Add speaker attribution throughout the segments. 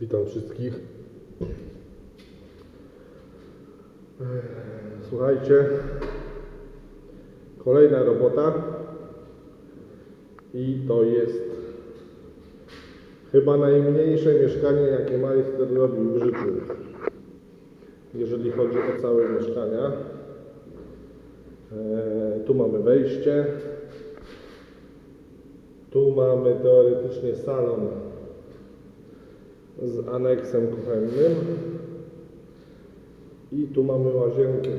Speaker 1: Witam wszystkich. Eee, Słuchajcie, kolejna robota i to jest chyba najmniejsze mieszkanie, jakie majster robił w życiu. Jeżeli chodzi o całe mieszkania. Eee, Tu mamy wejście. Tu mamy teoretycznie salon z aneksem kuchennym i tu mamy łazienkę.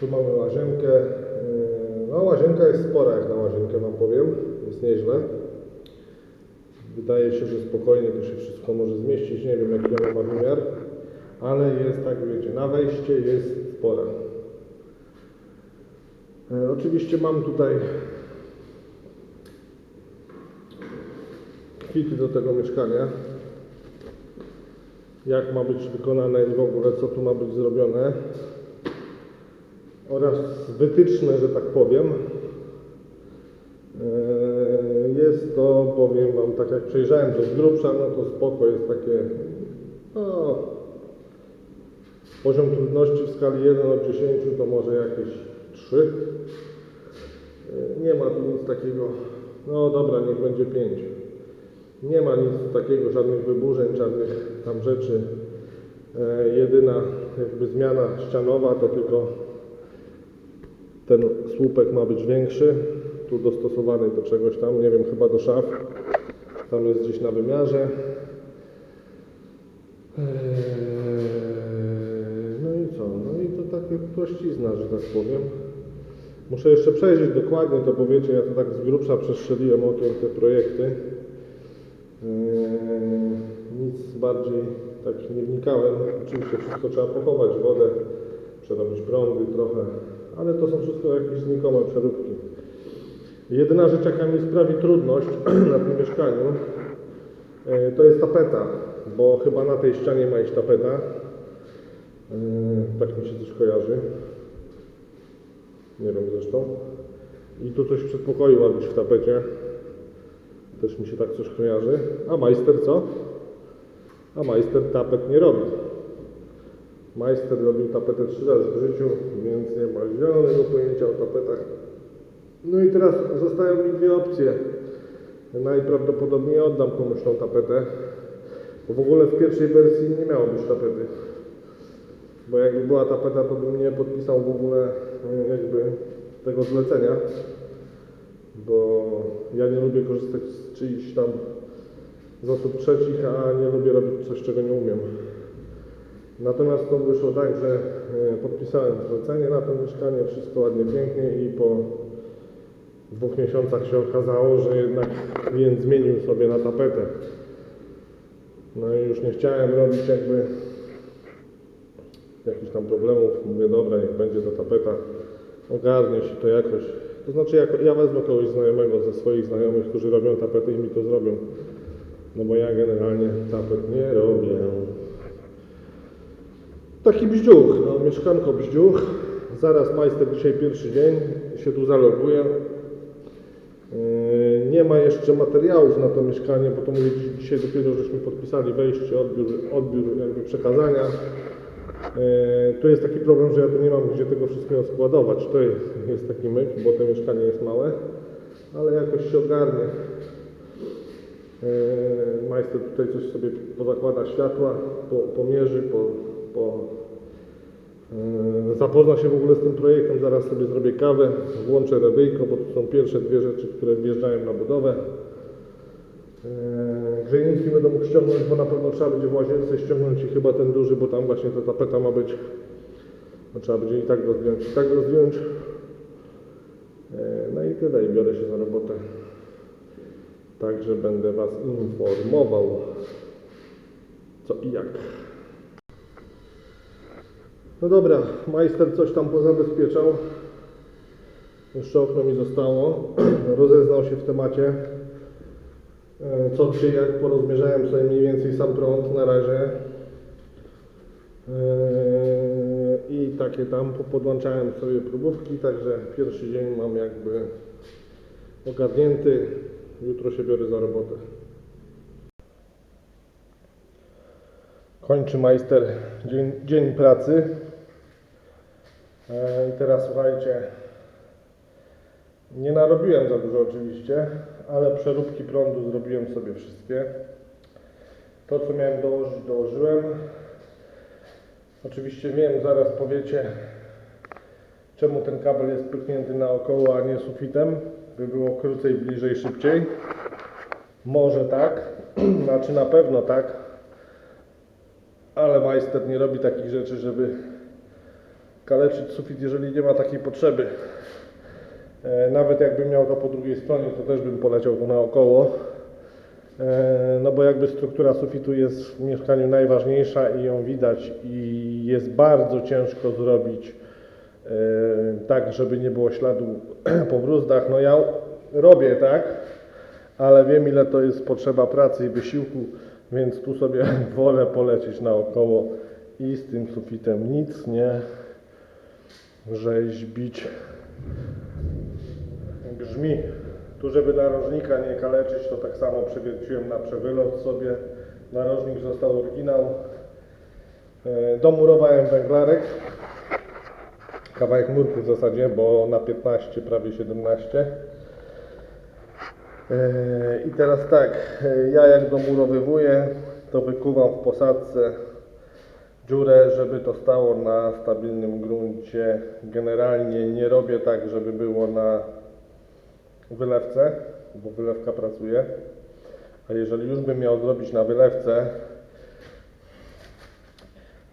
Speaker 1: Tu mamy łazienkę. No łazienka jest spora jak na łazienkę wam powiem. Jest nieźle. Wydaje się, że spokojnie to się wszystko może zmieścić. Nie wiem jaki ona ma wymiar, ale jest tak wiecie, na wejście jest spora. E, Oczywiście mam tutaj kwity do tego mieszkania. Jak ma być wykonane i w ogóle co tu ma być zrobione. Oraz wytyczne, że tak powiem. E, Jest to, powiem Wam, tak jak przejrzałem to z grubsza, no to spoko jest takie, no, poziom trudności w skali 1 od 10 to może jakieś 3. E, Nie ma tu nic takiego, no dobra, niech będzie 5. Nie ma nic takiego, żadnych wyburzeń, żadnych tam rzeczy. E, jedyna jakby zmiana ścianowa to tylko ten słupek ma być większy, tu dostosowany do czegoś tam, nie wiem, chyba do szaf. Tam jest gdzieś na wymiarze. Eee, No i co? No i to takie prościzna, że tak powiem. Muszę jeszcze przejrzeć dokładnie to, bo wiecie, ja to tak z grubsza przestrzeliłem okiem te projekty. Eee, Nic bardziej tak nie wnikałem. Oczywiście wszystko trzeba pochować, wodę, przerobić prądy trochę, ale to są wszystko jakieś znikome przeróbki. Jedyna rzecz, jaka mi sprawi trudność na tym mieszkaniu, e, to jest tapeta, bo chyba na tej ścianie ma iść tapeta. E, Tak mi się coś kojarzy. Nie wiem zresztą. I tu coś w przedpokoju ma być w tapecie. Też mi się tak coś kojarzy. A majster co? A majster tapet nie robi. Majster robił tapetę trzy razy w życiu, więc nie ma zielonego pojęcia o tapetach. No i teraz zostają mi dwie opcje. Najprawdopodobniej oddam komuś tą tapetę, bo w ogóle w pierwszej wersji nie miało być tapety. Bo jakby była tapeta, to bym nie podpisał w ogóle e, jakby tego zlecenia, bo ja nie lubię korzystać z czyichś tam z osób trzecich, a nie lubię robić coś, czego nie umiem. Natomiast to wyszło tak, że e, podpisałem zlecenie na to mieszkanie, wszystko ładnie, pięknie i po dwóch miesiącach się okazało, że jednak klient zmienił sobie na tapetę. No i już nie chciałem robić jakby jakichś tam problemów. Mówię, dobra, niech będzie ta tapeta, ogarnie się to jakoś. To znaczy, jak, ja wezmę kogoś znajomego ze swoich znajomych, którzy robią tapety i mi to zrobią. No bo ja generalnie tapet nie robię. Taki bździuch, no mieszkanko bździuch. Zaraz majster dzisiaj pierwszy dzień się tu zaloguje. Yy, Nie ma jeszcze materiałów na to mieszkanie, bo to mówię dzi- dzisiaj dopiero żeśmy podpisali wejście, odbiór, odbiór jakby przekazania. Yy, Tu jest taki problem, że ja tu nie mam gdzie tego wszystkiego składować. To jest, jest taki myk, bo to mieszkanie jest małe, ale jakoś się ogarnie. Yy, Majster tutaj coś sobie pozakłada światła, po, pomierzy, po, po, yy, zapozna się w ogóle z tym projektem. Zaraz sobie zrobię kawę, włączę radyjko, bo to są pierwsze dwie rzeczy, które wjeżdżają na budowę. Grzejniki będę mógł ściągnąć, bo na pewno trzeba będzie w łazience ściągnąć i chyba ten duży, bo tam właśnie ta tapeta ma być. No, trzeba będzie i tak go i tak go. Yy, No i tyle, i biorę się za robotę. Także będę Was informował, co i jak. No dobra, majster coś tam pozabezpieczał. Jeszcze okno mi zostało. Rozeznał się w temacie. E, Co gdzie jak porozmierzałem sobie mniej więcej sam prąd na razie. E, I takie tam podłączałem sobie próbówki, także pierwszy dzień mam jakby ogarnięty. Jutro się biorę za robotę. Kończy majster dzień, dzień pracy. E, I teraz słuchajcie, nie narobiłem za dużo oczywiście, ale przeróbki prądu zrobiłem sobie wszystkie. To co miałem dołożyć, dołożyłem. Oczywiście wiem, zaraz powiecie, czemu ten kabel jest pyknięty naokoło, a nie sufitem, by było krócej, bliżej, szybciej. Może tak, znaczy na pewno tak, ale majster nie robi takich rzeczy, żeby kaleczyć sufit, jeżeli nie ma takiej potrzeby. E, Nawet jakbym miał to po drugiej stronie, to też bym poleciał tu naokoło. E, No bo jakby struktura sufitu jest w mieszkaniu najważniejsza i ją widać i jest bardzo ciężko zrobić e, tak, żeby nie było śladu po bruzdach. No ja robię tak, ale wiem ile to jest potrzeba pracy i wysiłku, więc tu sobie wolę polecieć naokoło i z tym sufitem nic nie rzeźbić. Grzmi. Tu, żeby narożnika nie kaleczyć, to tak samo przewierciłem na przewylot sobie. Narożnik został oryginał. E, Domurowałem węglarek. Kawałek murku w zasadzie, bo na 15, prawie 17. E, I teraz tak, e, ja jak domurowywuję, to wykuwam w posadce dziurę, żeby to stało na stabilnym gruncie. Generalnie nie robię tak, żeby było na wylewce, bo wylewka pracuje. A jeżeli już bym miał zrobić na wylewce,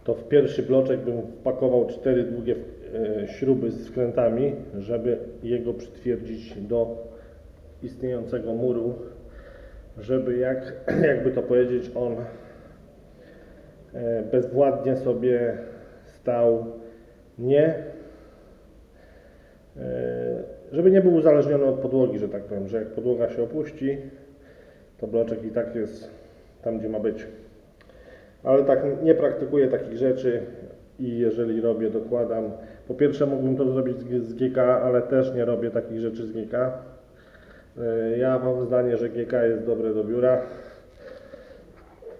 Speaker 1: to w pierwszy bloczek bym wpakował cztery długie e, śruby z wkrętami, żeby jego przytwierdzić do istniejącego muru, żeby jak, jakby to powiedzieć, on e, bezwładnie sobie stał nie żeby nie był uzależniony od podłogi, że tak powiem, że jak podłoga się opuści, to bloczek i tak jest tam, gdzie ma być. Ale tak nie praktykuję takich rzeczy i jeżeli robię, dokładam. Po pierwsze mógłbym to zrobić z GK, ale też nie robię takich rzeczy z GK. E, Ja mam zdanie, że GK jest dobre do biura.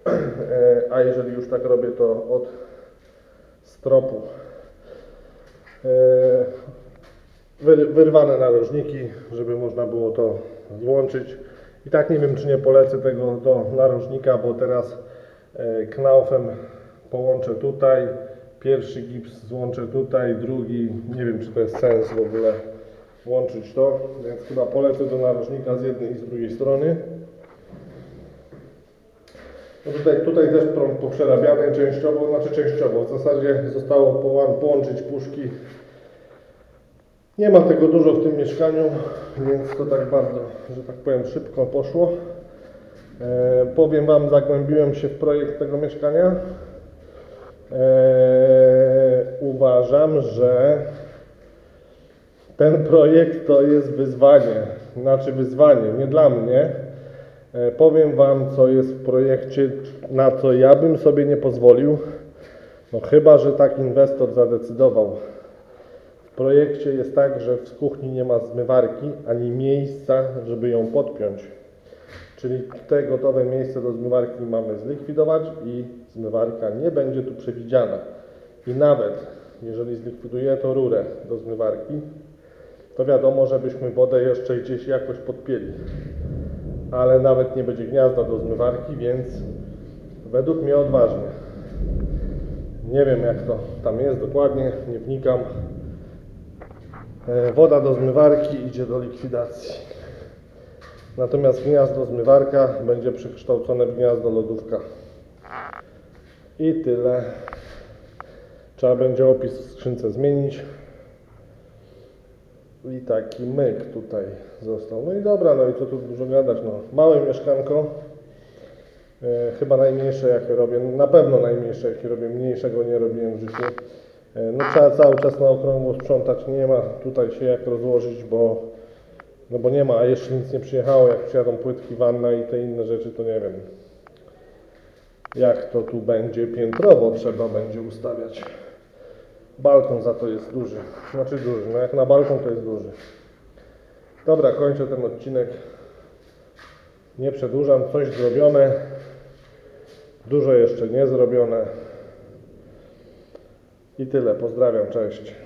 Speaker 1: E, A jeżeli już tak robię, to od stropu. Wy- Wyrwane narożniki, żeby można było to złączyć. I tak nie wiem, czy nie polecę tego do narożnika, bo teraz e, knaufem połączę tutaj, pierwszy gips złączę tutaj, drugi, nie wiem, czy to jest sens w ogóle łączyć to, więc chyba polecę do narożnika z jednej i z drugiej strony. No tutaj, tutaj też prąd poprzerabiany częściowo, znaczy częściowo, w zasadzie zostało połą- połączyć puszki nie ma tego dużo w tym mieszkaniu, więc to tak bardzo, że tak powiem, szybko poszło. E, powiem Wam, zagłębiłem się w projekt tego mieszkania. E, uważam, że ten projekt to jest wyzwanie. Znaczy wyzwanie, nie dla mnie. E, powiem Wam, co jest w projekcie, na co ja bym sobie nie pozwolił. No chyba, że tak inwestor zadecydował. Projekcie jest tak, że w kuchni nie ma zmywarki ani miejsca, żeby ją podpiąć. Czyli te gotowe miejsce do zmywarki mamy zlikwidować i zmywarka nie będzie tu przewidziana. I nawet jeżeli zlikwiduję to rurę do zmywarki, to wiadomo, żebyśmy wodę jeszcze gdzieś jakoś podpięli. Ale nawet nie będzie gniazda do zmywarki, więc według mnie odważnie. Nie wiem jak to tam jest dokładnie, nie wnikam. E, Woda do zmywarki idzie do likwidacji. Natomiast gniazdo zmywarka będzie przekształcone w gniazdo lodówka. I tyle. Trzeba będzie opis w skrzynce zmienić. I taki myk tutaj został. No i dobra, no i co tu dużo gadać, no. Małe mieszkanko. E, chyba najmniejsze jakie robię, na pewno najmniejsze jakie robię, mniejszego nie robiłem w życiu. E, No trzeba cały czas na okrągło sprzątać, nie ma tutaj się jak rozłożyć, bo no bo nie ma, a jeszcze nic nie przyjechało, jak przyjadą płytki, wanna i te inne rzeczy, to nie wiem. Jak to tu będzie piętrowo trzeba będzie ustawiać. Balkon za to jest duży. Znaczy duży, no jak na balkon to jest duży. Dobra, kończę ten odcinek. Nie przedłużam, coś zrobione. Dużo jeszcze nie zrobione. I tyle. Pozdrawiam. Cześć.